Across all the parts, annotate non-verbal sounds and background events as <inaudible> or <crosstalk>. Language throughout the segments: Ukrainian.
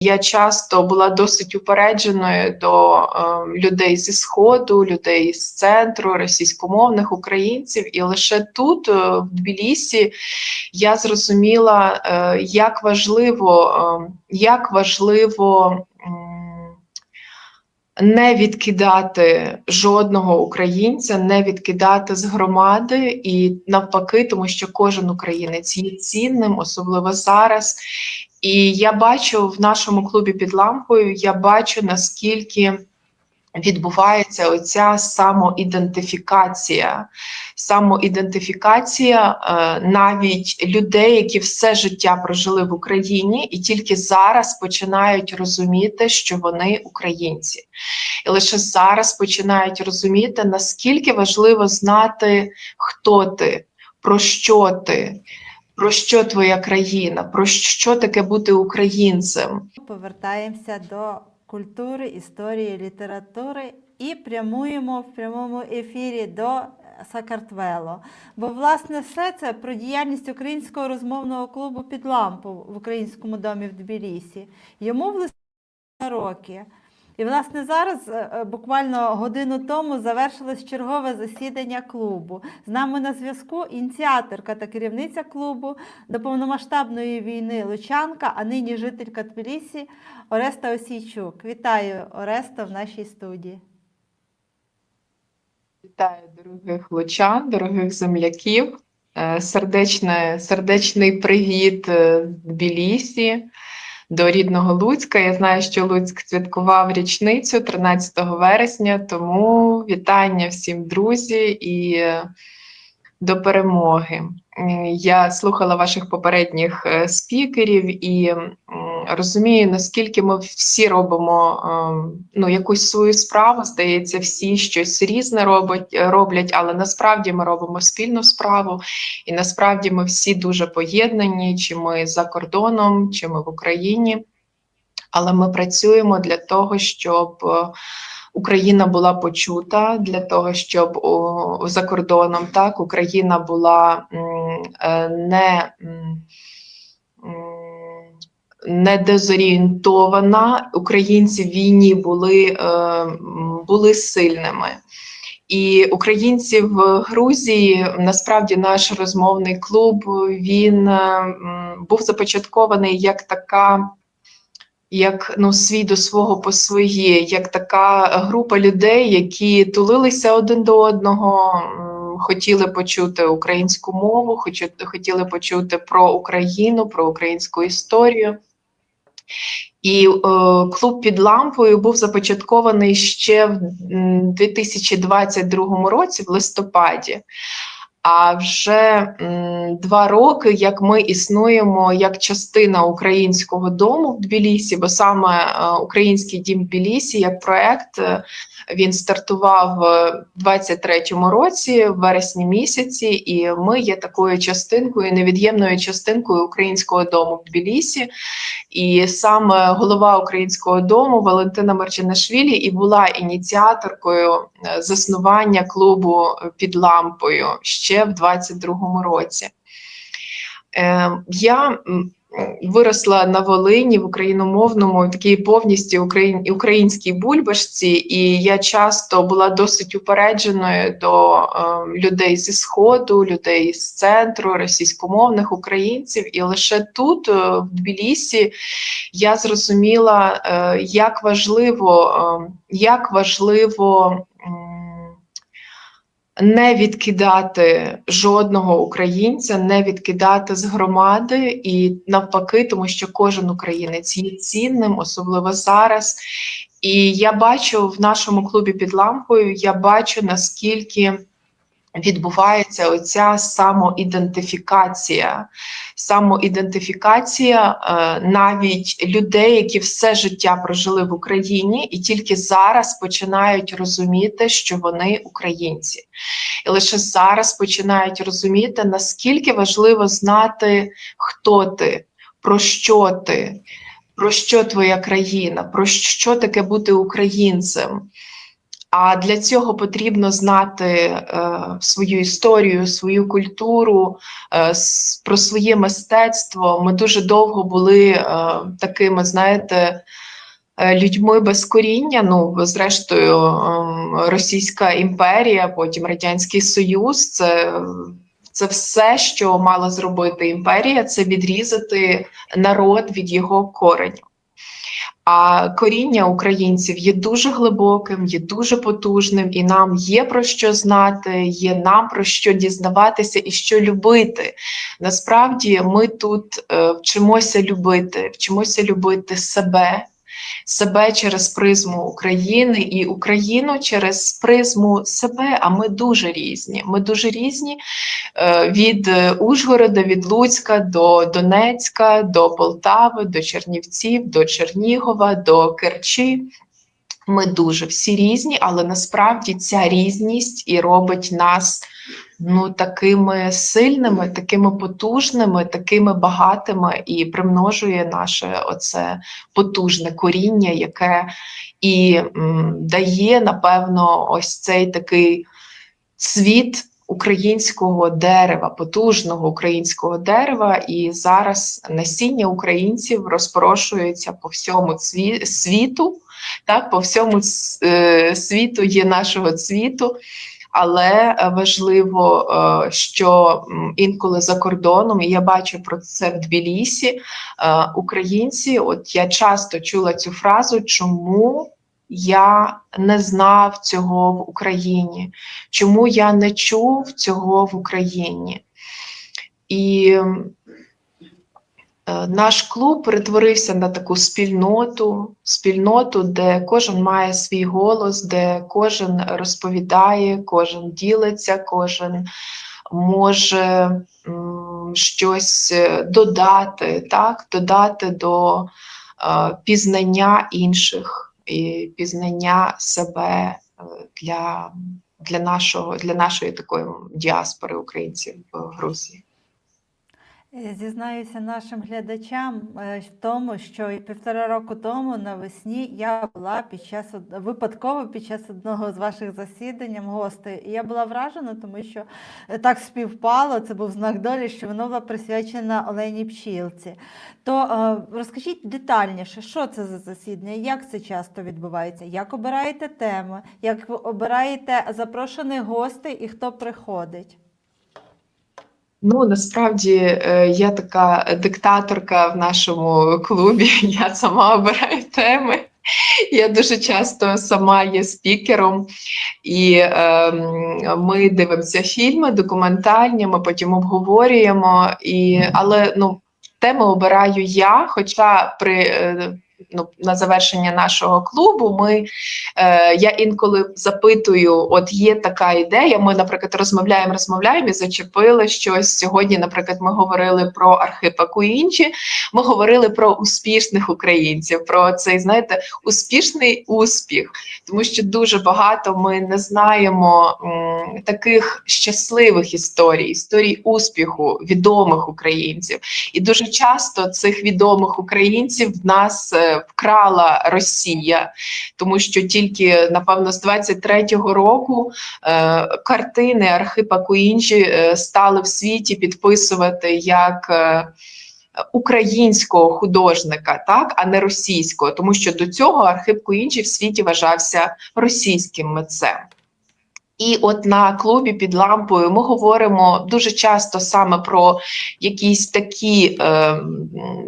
Я часто була досить упередженою до е, людей зі сходу, людей з центру, російськомовних українців, і лише тут, е, в Тбілісі, я зрозуміла, е, як важливо, е, як важливо. Не відкидати жодного українця, не відкидати з громади, і навпаки, тому що кожен українець є цінним, особливо зараз. І я бачу в нашому клубі під лампою, я бачу наскільки відбувається оця самоідентифікація. Самоідентифікація е, навіть людей, які все життя прожили в Україні, і тільки зараз починають розуміти, що вони українці. І лише зараз починають розуміти, наскільки важливо знати, хто ти, про що ти. Про що твоя країна? Про що таке бути українцем? Повертаємося до культури, історії, літератури і прямуємо в прямому ефірі до Сакартвело. Бо, власне, все це про діяльність українського розмовного клубу під лампу в українському домі в Тбілісі. Йому в листопаді роки. І, власне, зараз, е, е, буквально годину тому, завершилось чергове засідання клубу. З нами на зв'язку ініціаторка та керівниця клубу до повномасштабної війни Лучанка, а нині жителька Тбілісі Ореста Осійчук. Вітаю, Ореста, в нашій студії. Вітаю дорогих лучан, дорогих земляків. Е, Сердечне, сердечний привіт Тбілісі до рідного Луцька. Я знаю, що Луцьк святкував річницю 13 вересня, тому вітання всім друзі і е, до перемоги. Я слухала ваших попередніх е, спікерів і розумію, наскільки ми всі робимо ем, ну, якусь свою справу. Здається, всі щось різне робять, роблять, але насправді ми робимо спільну справу, і насправді ми всі дуже поєднані, чи ми за кордоном, чи ми в Україні. Але ми працюємо для того, щоб е, Україна була почута, для того, щоб за кордоном так Україна була е, не. Не дезорієнтована, українці в війні були, е, були сильними. І українці в Грузії насправді наш розмовний клуб він е, був започаткований як така. Як ну свій до свого по своє, як така група людей, які тулилися один до одного, хотіли почути українську мову, хотіли почути про Україну, про українську історію. І е, клуб під лампою був започаткований ще в м, 2022 році, в листопаді. А вже два роки, як ми існуємо як частина українського дому в Тбілісі, бо саме е, Український дім Тбілісі як проект е, він стартував е, в 23-му році, в вересні місяці, і ми є такою частинкою, невід'ємною частинкою українського дому в Тбілісі. І саме голова українського дому Валентина Марчинашвілі і була ініціаторкою е, заснування клубу під лампою ще в 22-му році. Е, Я виросла на Волині в україномовному в такій повністю україн, українській бульбашці, і я часто була досить упередженою до е, людей зі сходу, людей з центру, російськомовних українців. І лише тут, е, в Тбілісі, я зрозуміла, як важливо, як важливо. Не відкидати жодного українця, не відкидати з громади, і навпаки, тому що кожен українець є цінним, особливо зараз. І я бачу в нашому клубі під лампою, я бачу наскільки відбувається оця самоідентифікація. Самоідентифікація е, навіть людей, які все життя прожили в Україні, і тільки зараз починають розуміти, що вони українці. І лише зараз починають розуміти, наскільки важливо знати, хто ти, про що ти, про що твоя країна, про що таке бути українцем. А для цього потрібно знати е, свою історію, свою культуру, е, про своє мистецтво. Ми дуже довго були е, такими, знаєте, е, людьми без коріння. Ну, зрештою, ем, Російська імперія, потім Радянський Союз. Це, це все, що мала зробити імперія, це відрізати народ від його кореню. А коріння українців є дуже глибоким, є дуже потужним, і нам є про що знати, є нам про що дізнаватися і що любити. Насправді ми тут е, вчимося любити, вчимося любити себе, себе через призму України і Україну через призму себе. А ми дуже різні. Ми дуже різні е, від е, Ужгорода, від Луцька до Донецька, до Полтави, до Чернівців, до Чернігова, до Керчі. Ми дуже всі різні, але насправді ця різність і робить нас ну такими сильними, такими потужними, такими багатими і примножує наше оце потужне коріння, яке і м, дає, напевно, ось цей такий цвіт українського дерева, потужного українського дерева, і зараз насіння українців розпорошується по всьому світу. Так, по всьому е, світу є нашого цвіту. Але е, важливо, е, що інколи за кордоном, і я бачу про це в Тбілісі, е, українці, от я часто чула цю фразу, чому я не знав цього в Україні, чому я не чув цього в Україні. І наш клуб перетворився на таку спільноту, спільноту, де кожен має свій голос, де кожен розповідає, кожен ділиться, кожен може щось е, додати, так, додати до е, пізнання інших і пізнання себе е, для, для, нашого, для нашої такої діаспори українців в Грузії. Е, Зізнаюся нашим глядачам е, в тому, що і півтора року тому навесні я була під час випадково під час одного з ваших засідань гостею. І я була вражена, тому що е, так співпало. Це був знак долі, що воно було присвячено Олені Пчілці. То розкажіть детальніше, що це за засідання, як це часто відбувається, як обираєте теми, як ви обираєте запрошених гостей і хто приходить. Ну, насправді е, я така диктаторка в нашому клубі. <laughs> Я сама обираю теми. Я дуже часто сама є спікером, і е, ми дивимося фільми документальні, ми потім обговорюємо. І, але ну, теми обираю я. Хоча при е, ну, на завершення нашого клубу ми е, я інколи запитую: от є така ідея. Ми, наприклад, розмовляємо, розмовляємо і зачепили щось. Сьогодні, наприклад, ми говорили про Архипа Куінчі, ми говорили про успішних українців, про цей, знаєте, успішний успіх, тому що дуже багато ми не знаємо м, таких щасливих історій, історій успіху відомих українців. І дуже часто цих відомих українців в нас е, вкрала Росія, тому що тільки напевно з 23-го року е, картини Архипа Куінджі е, стали в світі підписувати як. Е, Українського художника, так, а не російського, тому що до цього Архип Куінджі в світі вважався російським митцем. І от на клубі під лампою ми говоримо дуже часто саме про якісь такі, е,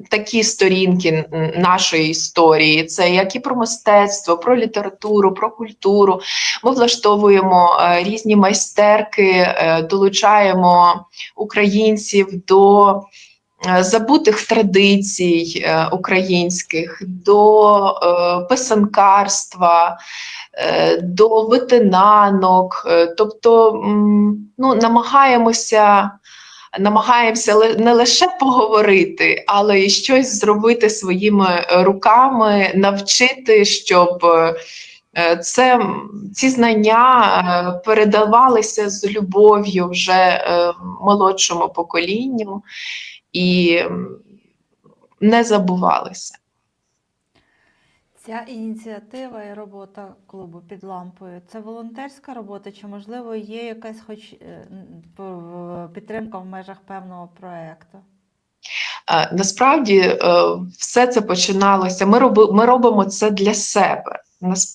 такі сторінки нашої історії. Це як і про мистецтво, про літературу, про культуру. Ми влаштовуємо е, різні майстерки, е, долучаємо українців до забутих традицій е, українських, до е, писанкарства е, до витинанок, е, тобто ну, намагаємося. Намагаємося не лише поговорити, але й щось зробити своїми е, руками, навчити, щоб е, е, це ці знання е, передавалися з любов'ю вже е, молодшому поколінню і не забувалися. Ця ініціатива і робота клубу під лампою це волонтерська робота, чи можливо є якась хоч е, підтримка в межах певного проекту? Е, Насправді е, все це починалося. Ми роби, ми робимо це для себе.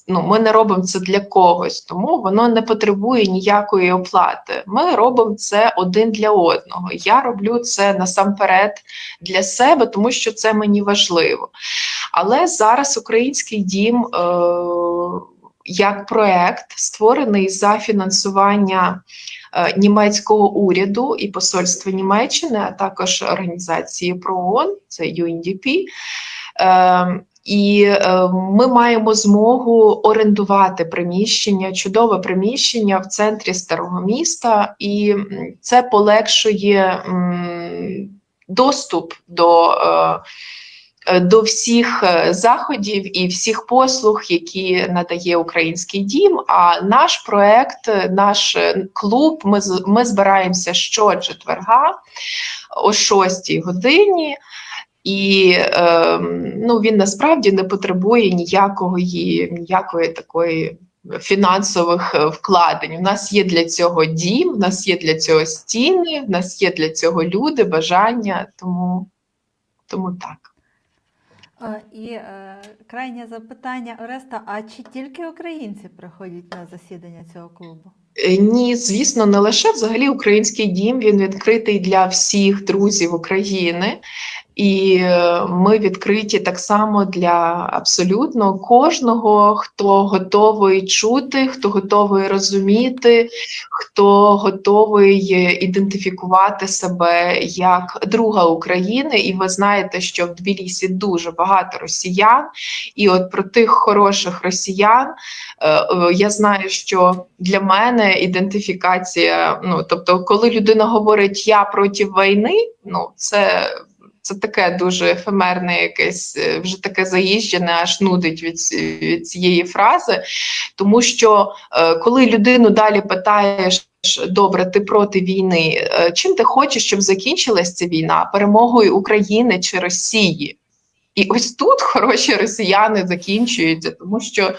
Ну, ми не робимо це для когось, тому воно не потребує ніякої оплати. Ми робимо це один для одного. Я роблю це насамперед для себе, тому що це мені важливо. Але зараз український дім е, як проект створений за фінансування е, німецького уряду і посольства Німеччини, а також організації ПРООН, це UNDP. І е, ми маємо змогу орендувати приміщення, чудове приміщення в центрі старого міста, і це полегшує доступ до. Е, е, до всіх заходів і всіх послуг, які надає український дім. А наш проект, наш клуб, ми, ми збираємося щочетверга о 6 годині. І е, ну, він насправді не потребує ніякої, ніякої такої фінансових е, вкладень. У нас є для цього дім, в нас є для цього стіни, в нас є для цього люди, бажання, тому, тому так. І е, крайнє запитання, Ореста, а чи тільки українці приходять на засідання цього клубу? Е, Ні, звісно, не лише взагалі український дім. Він відкритий для всіх друзів України, і е, ми відкриті так само для абсолютно кожного, хто готовий чути, хто готовий розуміти, хто готовий е, ідентифікувати себе як друга України. І ви знаєте, що в Тбілісі дуже багато росіян, і от про тих хороших росіян. Е, Я знаю, що для мене ідентифікація, ну тобто, коли людина говорить я проти війни, ну це. Це таке дуже ефемерне, якесь е, вже таке заїжджене, аж нудить від, від цієї фрази. Тому що е, коли людину далі питаєш, добре, ти проти війни, е, чим ти хочеш, щоб закінчилась ця війна? Перемогою України чи Росії? І ось тут хороші росіяни закінчуються, тому що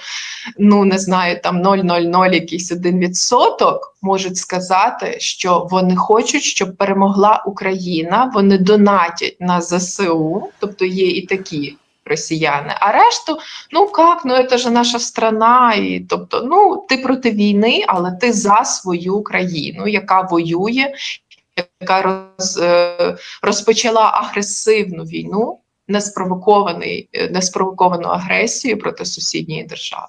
ну не знаю, там 0,00 якийсь один відсоток можуть сказати, що вони хочуть, щоб перемогла Україна. Вони донатять на ЗСУ, тобто є і такі росіяни. А решту, ну як, ну це ж наша страна, і тобто, ну ти проти війни, але ти за свою країну, яка воює, яка роз, е, розпочала агресивну війну. Неспровокований, е, неспровоковану агресію проти сусідньої держави.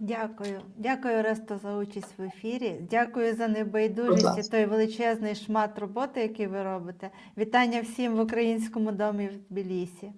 Дякую. Дякую, Ресто, за участь в ефірі. Дякую за небайдужість і той величезний шмат роботи, який ви робите. Вітання всім в українському домі в Тбілісі.